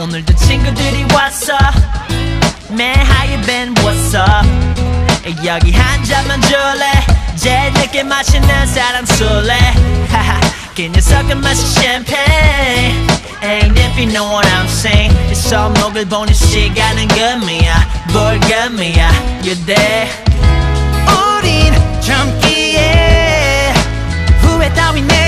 오늘도 친구들이 왔어 Man how you been what's up 여기 한 잔만 줄래 제일 늦게 마시는 사람 술래 그 녀석은 마시 champagne Ain't if you know what I'm saying 이 손목을 보는 시간은 금이야 뭘 금이야 You're there 우린 젊기에 후회 따윈 내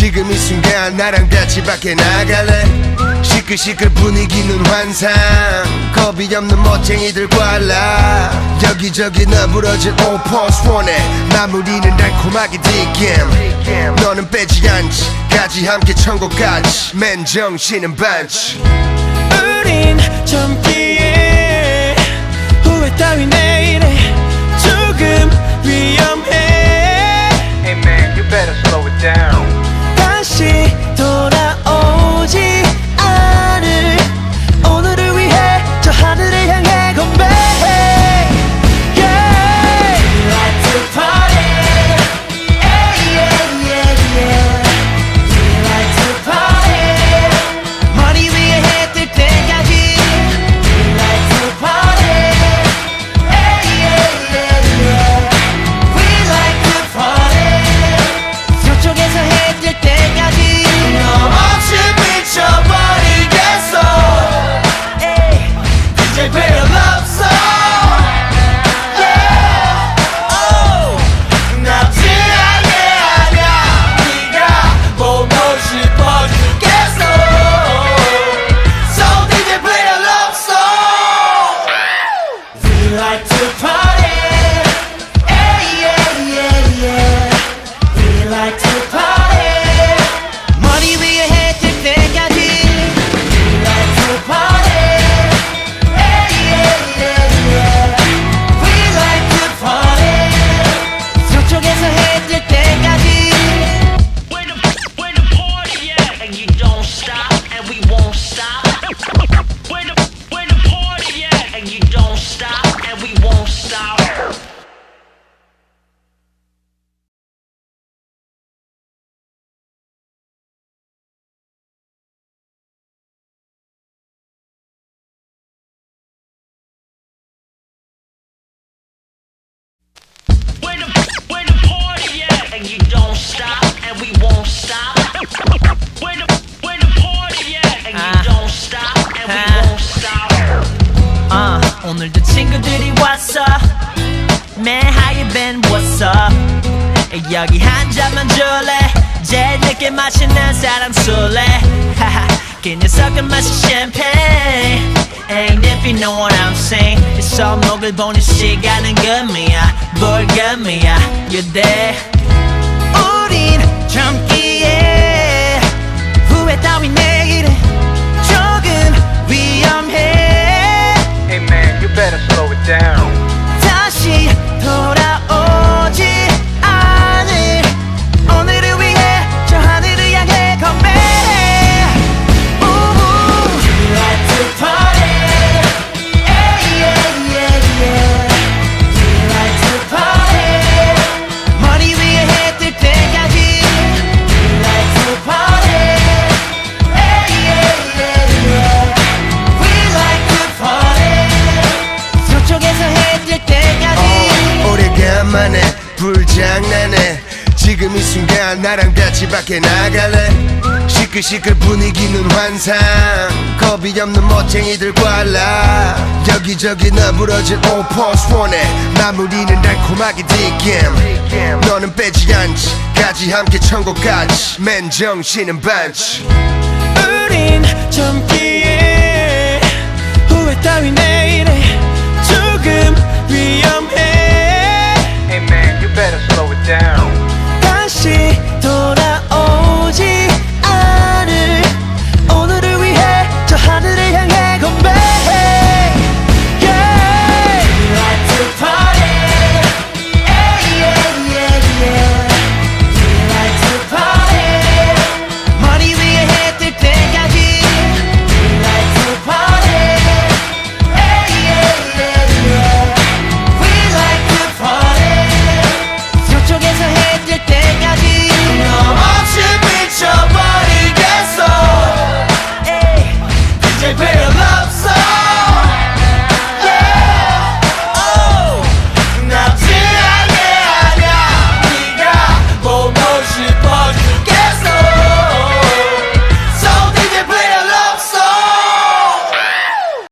지금 이 순간 나랑 같이 밖에 나갈래? 시끌시끌 분위기는 환상. 겁이 없는 멋쟁이들 관라. 여기저기 너부러진 오퍼스 원해 마무리는 달콤하게 디겜 너는 빼지 않지. 까지 함께 천국까지. 맨 정신은 반치 우린 젊기에 후회 따윈 내일에 오늘도 친구들이 왔어 Man how you been what's up 여기 한 잔만 줄래 제일 늦게 마시는 사람 술래 하하 그 녀석은 마시 champagne Ain't if you know what I'm saying 이 손목을 보는 시간은 금이야 뭘 금이야 You're there 우린 젊기 지금 이 순간 나랑 같이 밖에 나갈래? 시끌시끌 분위기는 환상. 겁이 없는 멋쟁이들 관라. 여기저기 너부러진 오퍼스 원해 마무리는 달콤하게 디겜 너는 빼지 않지. 까지 함께 천국까지 맨 정신은 반치 우린 젊기에 후회 내